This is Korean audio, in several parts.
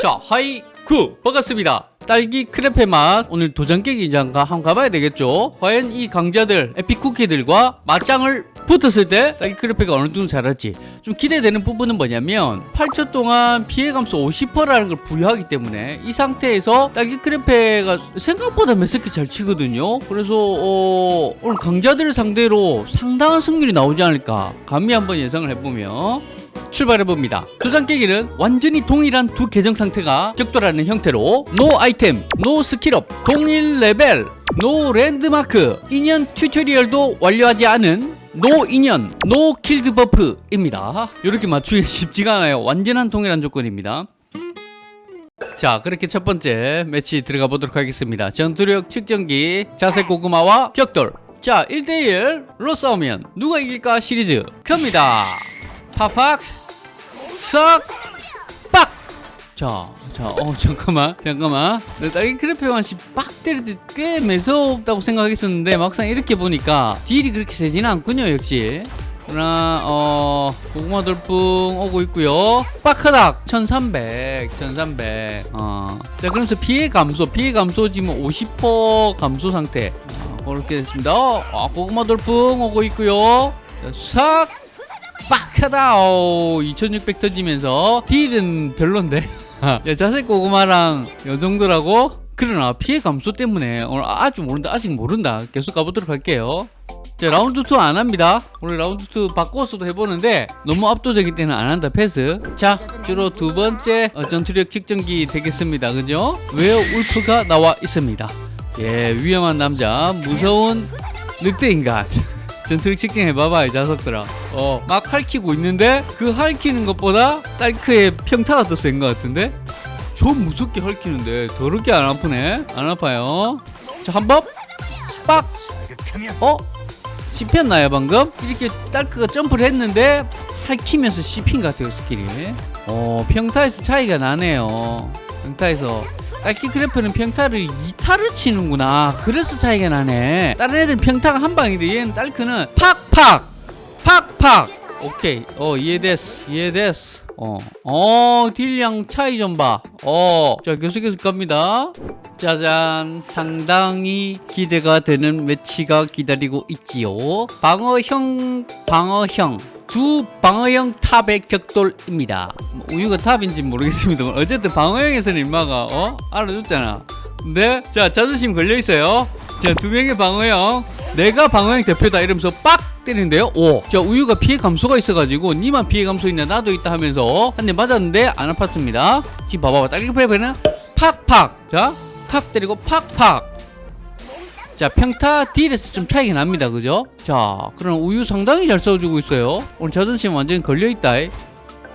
자, 하이 구 반갑습니다. 딸기 크레페 맛 오늘 도장 깨기 장가 한번 가봐야 되겠죠? 과연 이 강자들 에피쿠키들과 맞짱을 붙었을 때 딸기 크레페가 어느 정도 잘할지 좀 기대되는 부분은 뭐냐면 8초 동안 피해 감소 50%라는 걸 부여하기 때문에 이 상태에서 딸기 크레페가 생각보다 몇 새끼 잘 치거든요. 그래서 어, 오늘 강자들을 상대로 상당한 승률이 나오지 않을까 감히 한번 예상을 해보면 출발해 봅니다. 도장 깨기는 완전히 동일한 두 계정 상태가 격돌하는 형태로 노 아이템, 노 스킬업, 동일 레벨, 노 랜드마크, 인연 튜토리얼도 완료하지 않은 노 인연, 노 킬드 버프입니다. 이렇게 맞추기 쉽지가 않아요. 완전한 동일한 조건입니다. 자, 그렇게 첫 번째 매치 들어가 보도록 하겠습니다. 전투력 측정기, 자색 고구마와 격돌. 자, 1대1로 싸우면 누가 이길까 시리즈 갑니다. 팍팍 싹 빡! 자, 자, 어, 잠깐만, 잠깐만. 내 딸기 크레페 맛이 빡 때릴 때꽤 매섭다고 생각했었는데, 막상 이렇게 보니까 딜이 그렇게 세지는 않군요, 역시. 그러나, 어, 고구마 돌풍 오고 있고요 빡하닥 1300, 1300. 어. 자, 그러면서 피해 감소, 피해 감소 지금 50% 감소 상태. 어, 그렇게 됐습니다. 어, 아, 고구마 돌풍 오고 있고요 자, 싹! 오, 2600 던지면서 딜은 별론데. 야 자색 고구마랑 요 정도라고? 그러나 피해 감소 때문에 오늘 아직 모른다 아직 모른다. 계속 가보도록 할게요. 자 라운드 2 안 합니다. 오늘 라운드 2 바꿔서도 해보는데 너무 압도적일 때는 안 한다 패스. 자 주로 두 번째 어, 전투력 측정기 되겠습니다. 그죠? 웨어 울프가 나와 있습니다? 예 위험한 남자. 무서운 늑대 인간 전투력 측정 해봐봐 이 자석들아. 어막 핥히고 있는데 그 핥히는 것보다 딸크의 평타가 더 센 것 같은데? 좀 무섭게 핥히는데 더럽게 안 아프네. 안 아파요. 자 한번. 빡. 어? 씹혔나요 방금? 이렇게 딸크가 점프를 했는데 핥히면서 씹힌 것 같아요 스킬이. 어 평타에서 차이가 나네요. 평타에서 딸기 크래프는 평타를 2타를 치는구나 그래서 차이가 나네 다른 애들은 평타가 한 방인데 얘는 딸크는 팍팍 팍팍 오케이 어 이해됐어 이해됐어 어, 어, 딜량 차이 좀 봐. 어, 자, 계속해서 갑니다. 짜잔, 상당히 기대가 되는 매치가 기다리고 있지요. 방어형, 방어형. 두 방어형 탑의 격돌입니다. 뭐 우유가 탑인지 모르겠습니다. 어쨌든 방어형에서는 인마가, 어? 알아줬잖아. 근데, 자, 자존심 걸려 있어요. 자, 두 명의 방어형. 내가 방어형 대표다 이러면서 빡! 때리는데요. 오. 자, 우유가 피해 감소가 있어가지고 니만 피해 감소 있냐 나도 있다 하면서 한 대 맞았는데 안 아팠습니다. 지금 봐봐봐. 딸기 프레페는 팍팍. 자, 탁 때리고 팍팍. 자, 평타 딜에서 좀 차이가 납니다. 그죠? 자, 그럼 우유 상당히 잘 싸워주고 있어요. 오늘 자존심 완전히 걸려있다.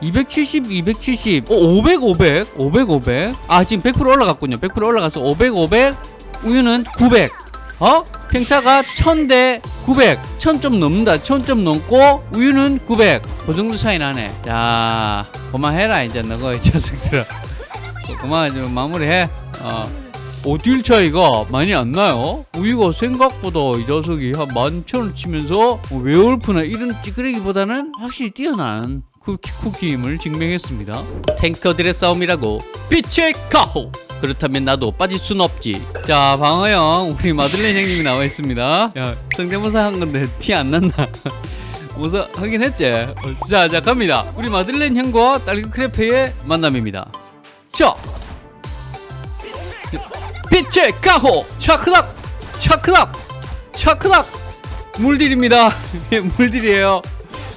270, 270, 오, 500, 500, 500, 500. 아, 지금 100% 올라갔군요. 100% 올라가서 500, 500, 우유는 900. 어? 평타가 1000대 900. 1000 좀 넘는다. 1000 좀 넘고 우유는 900. 그 정도 차이 나네. 자, 그만해라 이제 너거 이 자식들아. 어, 그만 좀 마무리해. 어. 어딜 차이가 많이 안 나요? 우유가 생각보다 이 녀석이 한 11,000원 치면서 뭐 웨올프나 이런 찌끄레기보다는 확실히 뛰어난 쿠키 쿠키임을 증명했습니다. 탱커들의 싸움이라고 빛의 가호! 그렇다면 나도 빠질 순 없지. 자, 방어형 우리 마들렌 형님이 나와 있습니다. 야, 성대모사 한 건데 티 안 났나? 모사 하긴 했지. 어, 자, 자 갑니다. 우리 마들렌 형과 딸기 크레페의 만남입니다. 자, 빛의 가호 차크락 차크락 차크락 물딜입니다. 예, 물딜이에요.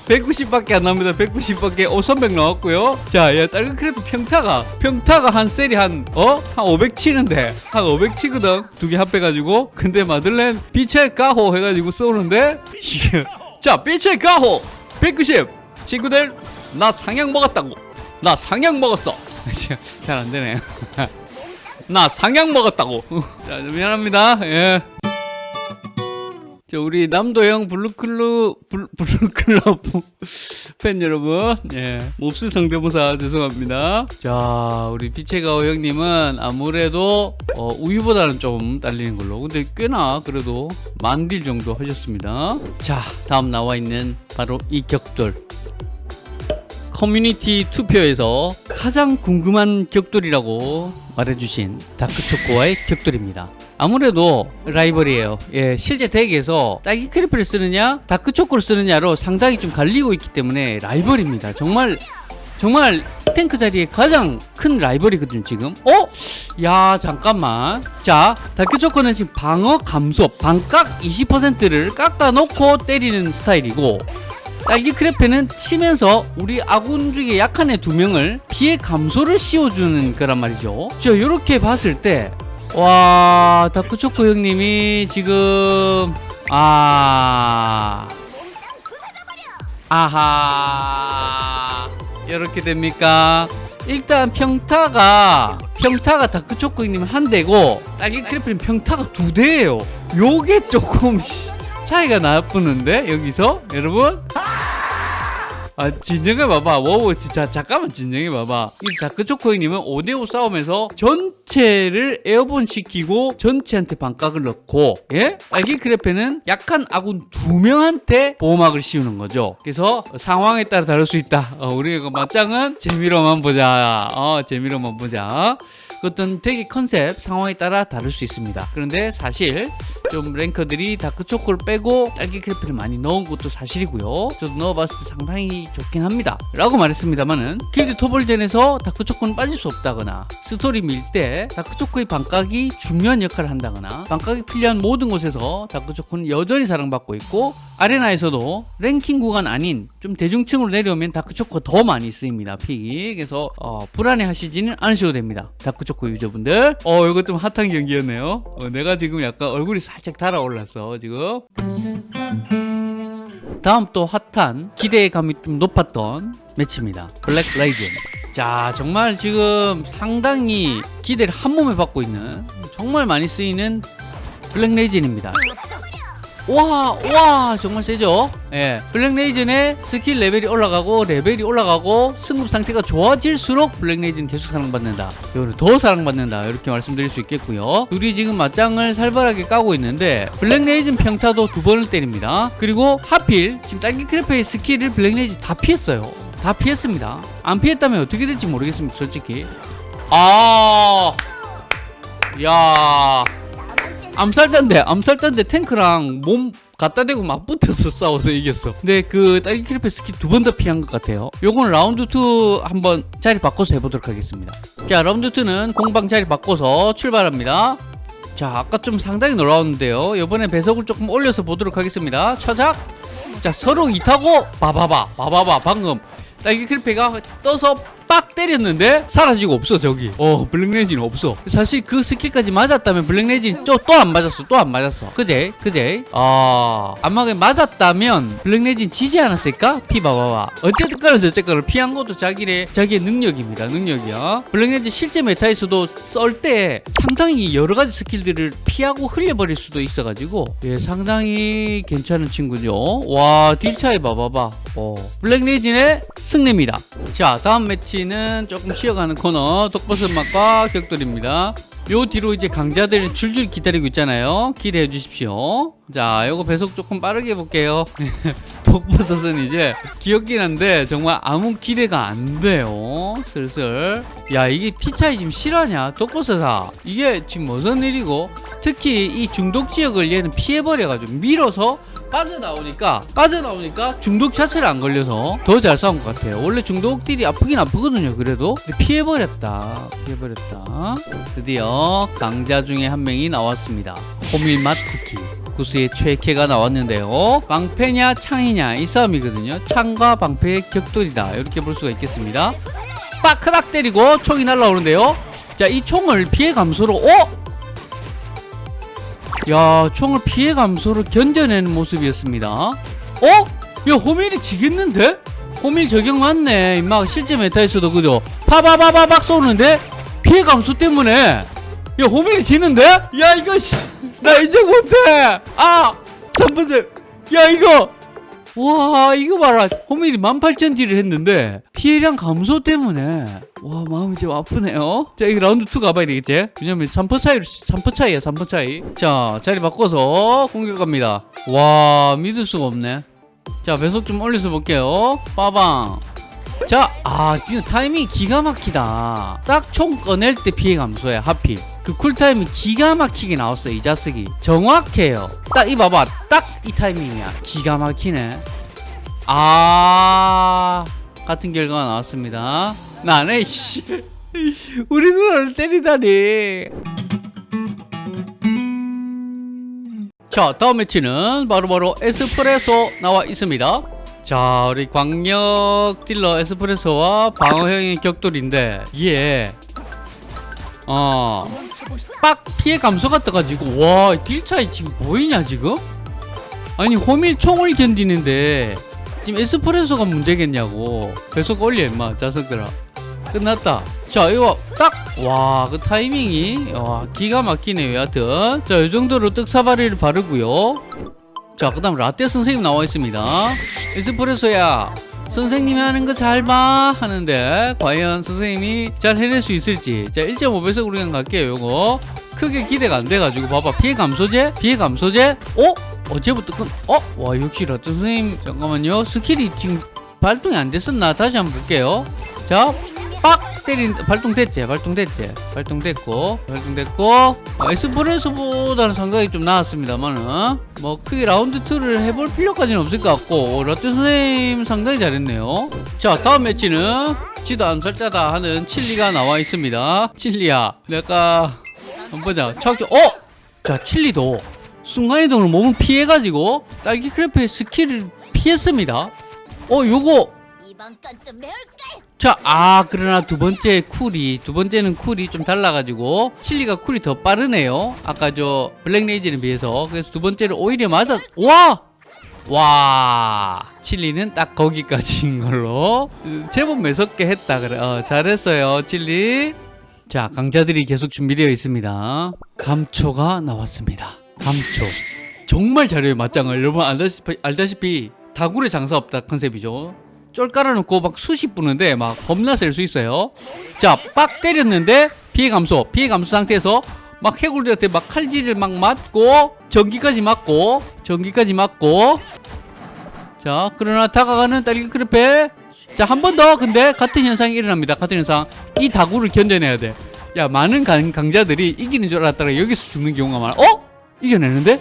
190밖에 안 나옵니다. 190밖에 5,300 나왔고요. 자 야 딸기 크래프 평타가 평타가 한 셀이 한 어? 한 500 치는데 한 500 치거든. 두 개 합해가지고. 근데 마들렌 빛의 가호 해가지고 쏘는데 자 빛의 가호 190 친구들 나 상향 먹었다고. 나 상향 먹었어. 잘 안 되네 나 상향 먹었다고. 자, 미안합니다. 예. 자, 우리 남도형 블루클루 블, 블루클럽 팬 여러분, 예, 몹쓸 성대모사 죄송합니다. 자, 우리 비체가오 형님은 아무래도 어, 우유보다는 좀 딸리는 걸로. 근데 꽤나 그래도 만딜 정도 하셨습니다. 자, 다음 나와 있는 바로 이 격돌. 커뮤니티 투표에서 가장 궁금한 격돌이라고 말해주신 다크초코와의 격돌입니다. 아무래도 라이벌이에요. 예, 실제 덱에서 딸기 크리프를 쓰느냐, 다크초코를 쓰느냐로 상당히 좀 갈리고 있기 때문에 라이벌입니다. 정말, 정말 탱크 자리에 가장 큰 라이벌이거든요, 지금. 어? 야, 잠깐만. 자, 다크초코는 지금 방어 감소, 반각 20%를 깎아놓고 때리는 스타일이고, 딸기 크레페는 치면서 우리 아군 중에 약한 애 두 명을 피해 감소를 씌워주는 거란 말이죠. 자, 이렇게 봤을 때, 와, 다크초코 형님이 지금, 아, 아하, 이렇게 됩니까? 일단 평타가 평타가 다크초코 형님 한 대고 딸기 크레페는 평타가 두 대예요. 요게 조금 씨, 차이가 나쁘는데 여기서 여러분 아 진정해 봐봐. 워워 진짜 잠깐만 진정해 봐봐. 이 다크초코이님은 5대5 싸움에서 전체를 에어본 시키고 전체한테 반각을 넣고 예? 딸기 크레페는 약한 아군 두 명한테 보호막을 씌우는 거죠. 그래서 상황에 따라 다를 수 있다. 어, 우리 이거 맞짱은 재미로만 보자. 어 재미로만 보자. 그 어떤 되게 컨셉 상황에 따라 다를 수 있습니다 그런데 사실 좀 랭커들이 다크초코를 빼고 딸기 크레페를 많이 넣은 것도 사실이고요. 저도 넣어봤을 때 상당히 좋긴 합니다. 라고 말했습니다만은 길드 토벌전에서 다크초코는 빠질 수 없다거나 스토리 밀 때 다크초코의 반각이 중요한 역할을 한다거나 반각이 필요한 모든 곳에서 다크초코는 여전히 사랑받고 있고 아레나에서도 랭킹 구간 아닌 좀 대중층으로 내려오면 다크초코가 더 많이 쓰입니다. 픽이. 그래서 어, 불안해 하시지는 않으셔도 됩니다. 다크 초코 유저분들. 어, 이거 좀 핫한 경기였네요. 어, 내가 지금 약간 얼굴이 살짝 달아올랐어, 지금. 다음 또 핫한 기대감이 좀 높았던 매치입니다. 블랙 레이즌. 자, 정말 지금 상당히 기대를 한 몸에 받고 있는 정말 많이 쓰이는 블랙 레이즌입니다. 와, 와, 정말 세죠? 예. 블랙 레이즌의 스킬 레벨이 올라가고, 레벨이 올라가고, 승급 상태가 좋아질수록 블랙 레이즌 계속 사랑받는다. 이거는 더 사랑받는다. 이렇게 말씀드릴 수 있겠고요. 둘이 지금 맞짱을 살벌하게 까고 있는데, 블랙 레이즌 평타도 두 번을 때립니다. 그리고 하필, 지금 딸기 크레페의 스킬을 블랙 레이즌 다 피했어요. 다 피했습니다. 안 피했다면 어떻게 될지 모르겠습니다, 솔직히. 아, 야. 암살자인데 암살자인데 탱크랑 몸 갖다 대고 막 붙어서 싸워서 이겼어. 근데 그 딸기 크리페 스킬 두 번 더 피한 것 같아요. 요건 라운드 2 한번 자리 바꿔서 해보도록 하겠습니다. 자 라운드 2는 공방 자리 바꿔서 출발합니다. 자 아까 좀 상당히 놀라웠는데요. 이번에 배속을 조금 올려서 보도록 하겠습니다. 처작. 자 서로 이타고 봐봐봐 봐봐봐 방금 딸기 크리페가 떠서 빡 때렸는데 사라지고 없어 저기. 어 블랙레진 없어. 사실 그 스킬까지 맞았다면 블랙레진 또안 맞았어 또 안 맞았어. 그제 그제? 아 안마게 맞았다면 블랙레진 지지 않았을까? 피 봐봐봐 간에 저쨌거나 피한 것도 자기의 자기의 능력입니다 능력이야. 블랙레진 실제 메타에서도 썰 때 상당히 여러 가지 스킬들을 피하고 흘려버릴 수도 있어가지고. 예 상당히 괜찮은 친구죠. 와 딜 차이 봐봐봐 어 블랙레진의 승리입니다. 자 다음 매치 는 조금 쉬어가는 코너 독버섯 맛과 격돌입니다. 요 뒤로 이제 강자들이 줄줄 기다리고 있잖아요. 기대해 주십시오. 자 요거 배속 조금 빠르게 해볼게요. 독버섯은 이제 귀엽긴 한데 정말 아무 기대가 안 돼요. 슬슬. 야 이게 피 차이 지금 실화냐? 독버섯아. 이게 지금 무슨 일이고? 특히 이 중독 지역을 얘는 피해버려가지고 밀어서 빠져나오니까 빠져나오니까 중독 자체를 안 걸려서 더 잘 싸운 것 같아요. 원래 중독들이 아프긴 아프거든요 그래도. 피해버렸다. 피해버렸다. 드디어 강자 중에 한 명이 나왔습니다. 호밀맛 쿠키. 구스의 최애캐가 나왔는데요. 방패냐 창이냐 이 싸움이거든요. 창과 방패의 격돌이다. 이렇게 볼 수가 있겠습니다. 빠크닥 때리고 총이 날라오는데요. 자 이 총을 피해 감소로 어? 야 총을 피해 감소를 견뎌내는 모습이었습니다. 어? 야 호밀이 지겠는데? 호밀 적용 맞네. 임마 실제 메타에서도 그죠? 파바바바박 쏘는데? 피해 감소 때문에? 야 호밀이 지는데? 야 이거 씨, 나 인정 못해. 아 3번째 야 이거 와 이거 봐라. 호밀이 18,000 딜을 했는데 피해량 감소 때문에. 와 마음이 좀 아프네요. 자 이거 라운드 2 가봐야 되겠지? 왜냐면 3% 차이로 3% 차이야 3% 차이. 자 자리 바꿔서 공격 갑니다. 와 믿을 수가 없네. 자 배속 좀 올려서 볼게요. 빠방. 자, 아, 진짜 타이밍이 기가 막히다. 딱 총 꺼낼 때 피해 감소야, 하필. 그 쿨타임이 기가 막히게 나왔어, 이 자식이. 정확해요. 딱, 이 봐봐. 딱 이 타이밍이야. 기가 막히네. 아, 같은 결과가 나왔습니다. 나네, 씨. 우리 누나를 때리다니. 자, 다음 매치는 바로바로 에스프레소 나와 있습니다. 자, 우리 광역 딜러 에스프레소와 방어형의 격돌인데, 이게, 어, 빡 피해 감소가 떠가지고, 와, 딜 차이 지금 보이냐, 지금? 아니, 호밀 총을 견디는데, 지금 에스프레소가 문제겠냐고. 계속 올려, 임마, 자석들아. 끝났다. 자, 이거 딱, 와, 그 타이밍이, 와, 기가 막히네요, 여하튼. 자, 이 정도로 떡사바리를 바르고요 자, 그 다음 라떼 선생님 나와 있습니다. 에스프레소야, 선생님이 하는 거 잘 봐. 하는데, 과연 선생님이 잘 해낼 수 있을지. 자, 1.5배속으로 그냥 갈게요, 요거. 크게 기대가 안 돼가지고, 봐봐. 피해 감소제? 피해 감소제? 어? 어제부터 끈, 어? 와, 역시 라떼 선생님, 잠깐만요. 스킬이 지금 발동이 안 됐었나? 다시 한번 볼게요. 자, 빡 때린 발동됐지? 발동됐지? 발동됐고 발동됐고. 어, 에스프레소보다는 상당히 좀 나았습니다만은 뭐 크게 라운드 2를 해볼 필요까지는 없을 것 같고 라떼 선생님 상당히 잘했네요. 자 다음 매치는 지도 암살자다 하는 칠리가 나와 있습니다. 칠리야 내가 한번 보자. 척 어? 자 칠리도 순간이동을 몸을 피해가지고 딸기 크래프의 스킬을 피했습니다. 어 요거 이번 건 좀 매울까? 자, 아, 그러나 두 번째 쿨이, 두 번째는 쿨이 좀 달라가지고, 칠리가 쿨이 더 빠르네요. 아까 저, 블랙레이즈에 비해서. 그래서 두 번째를 오히려 맞아, 와! 와! 칠리는 딱 거기까지인 걸로. 음, 제법 매섭게 했다, 그래. 어, 잘했어요, 칠리. 자, 강자들이 계속 준비되어 있습니다. 감초가 나왔습니다. 감초. 정말 잘해요, 맞짱을. 여러분, 알다시피, 알다시피, 다굴의 장사 없다 컨셉이죠. 쫄 깔아놓고 막 수십 부는데 막 겁나 셀 수 있어요. 자, 빡 때렸는데 피해 감소, 피해 감소 상태에서 막 해골들한테 막 칼질을 막 맞고 전기까지 맞고 전기까지 맞고 자, 그러나 다가가는 딸기 크레페 자, 한 번 더 근데 같은 현상이 일어납니다. 같은 현상. 이 다구를 견뎌내야 돼. 야, 많은 강, 강자들이 이기는 줄 알았다가 여기서 죽는 경우가 많아. 어? 이겨내는데?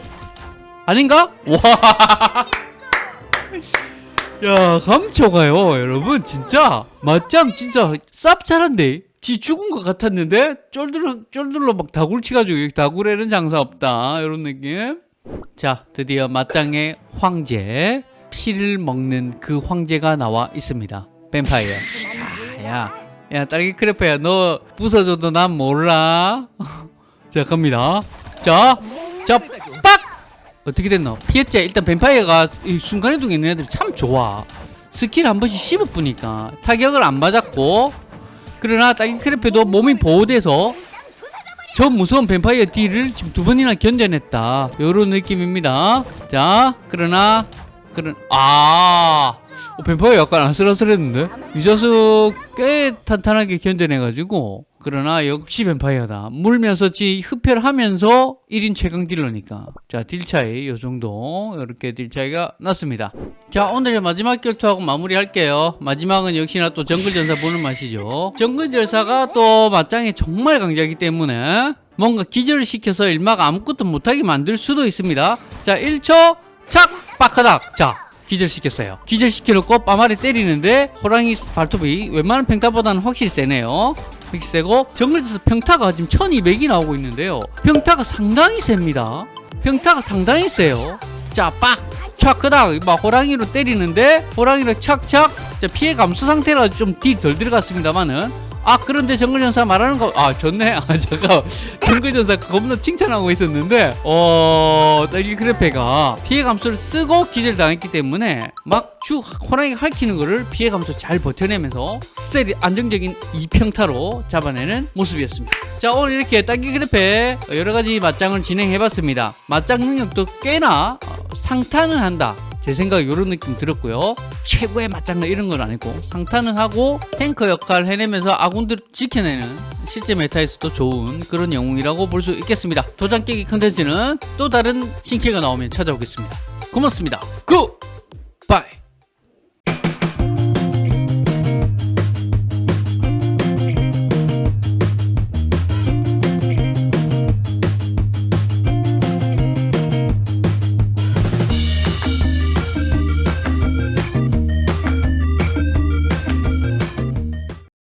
아닌가? 와. 야 감초가요 여러분. 진짜. 맞짱 진짜 쌉 잘한데. 지 죽은 것 같았는데 쫄들러 쫄들러 막 다굴 치가지고 여기 다굴에는 장사 없다. 이런 느낌. 자 드디어 맞짱의 황제. 피를 먹는 그 황제가 나와 있습니다. 뱀파이어. 야, 야 딸기 크레페야. 너 부서져도 난 몰라. 자 갑니다. 자자빡 어떻게 됐노? 피했지? 일단 뱀파이어가 이 순간이동에 있는 애들이 참 좋아. 스킬 한 번씩 씹어보니까 타격을 안 맞았고 그러나 딸기 크래프도 몸이 보호돼서 저 무서운 뱀파이어 딜을 지금 두 번이나 견뎌냈다. 요런 느낌입니다. 자, 그러나 그런 아 어, 뱀파이어 약간 아슬아슬했는데 이 녀석 꽤 탄탄하게 견뎌내가지고 그러나 역시 뱀파이어다. 물면서 지 흡혈 하면서 1인 최강 딜러니까. 자 딜 차이 요 정도 이렇게 딜 차이가 났습니다. 자 오늘의 마지막 결투하고 마무리할게요. 마지막은 역시나 또 정글 전사 보는 맛이죠. 정글 전사가 또 맞짱에 정말 강자이기 때문에 뭔가 기절을 시켜서 일막 아무것도 못하게 만들 수도 있습니다. 자 1초 착 빡하닥. 자 기절시켰어요. 기절시켜놓고 빠마리 때리는데 호랑이 발톱이 웬만한 평타보다는 확실히 세네요 확실히 세고 정글에서 평타가 지금 1200이 나오고 있는데요. 평타가 상당히 셉니다. 평타가 상당히 세요. 자빡! 촥크닥 막 호랑이로 때리는데 호랑이를 착착 자, 피해 감소 상태라 좀 딜 덜 들어갔습니다만은 아 그런데 정글전사 말하는 거 아 좋네. 아 잠깐 정글전사 겁나 칭찬하고 있었는데 어 딸기 크레페가 피해 감소를 쓰고 기절 당했기 때문에 막쭉 호랑이 핥히는 거를 피해 감소 잘 버텨내면서 셀이 안정적인 이평타로 잡아내는 모습이었습니다. 자 오늘 이렇게 딸기 크레페 여러 가지 맞짱을 진행해봤습니다. 맞짱 능력도 꽤나 어, 상탄은 한다 제 생각에 이런 느낌 들었고요. 최고의 맞장구 이런 건 아니고 상탄은 하고 탱커 역할 해내면서 아군들 지켜내는 실제 메타에서도 좋은 그런 영웅이라고 볼 수 있겠습니다. 도장 깨기 컨텐츠는 또 다른 신캐가 나오면 찾아오겠습니다. 고맙습니다. 굿!